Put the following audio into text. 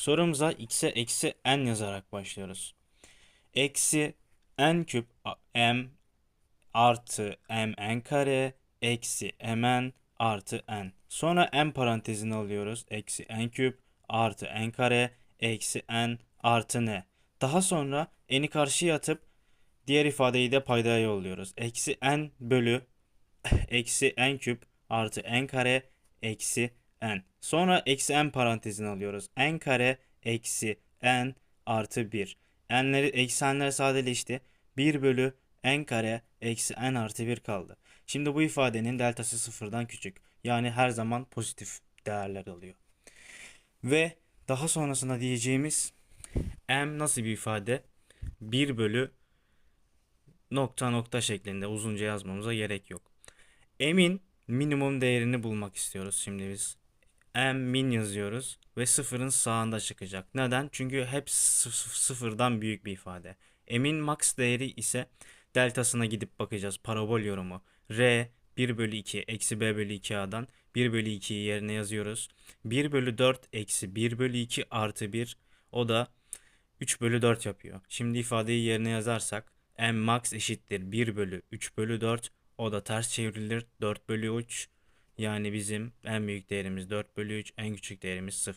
Sorumuza x'e eksi n yazarak başlıyoruz. Eksi n küp m artı m n kare eksi mn artı n. Sonra n parantezini alıyoruz. Eksi n küp artı n kare eksi n artı n. Daha sonra n'i karşıya atıp diğer ifadeyi de paydaya yolluyoruz. Eksi n bölü eksi n küp artı n kare eksi n. Sonra eksi n parantezini alıyoruz. n kare eksi n artı 1. n'leri eksenler sadeleşti. 1 bölü n kare eksi n artı 1 kaldı. Şimdi bu ifadenin deltası sıfırdan küçük. Yani her zaman pozitif değerler alıyor. Ve daha sonrasında diyeceğimiz m nasıl bir ifade? 1 bölü nokta nokta şeklinde uzunca yazmamıza gerek yok. M'in minimum değerini bulmak istiyoruz şimdi biz. M min yazıyoruz ve sıfırın sağında çıkacak. Neden? Çünkü hep sıf- sıfırdan büyük bir ifade. M'in max değeri ise deltasına gidip bakacağız. Parabol yorumu. R 1 bölü 2 eksi B bölü 2A'dan 1 bölü 2'yi yerine yazıyoruz. 1 bölü 4 eksi 1 bölü 2 artı 1 o da 3 bölü 4 yapıyor. Şimdi ifadeyi yerine yazarsak m max eşittir 1 bölü 3 bölü 4 o da ters çevrilir 4 bölü 3 yani bizim en büyük değerimiz 4 bölü 3 en küçük değerimiz 0.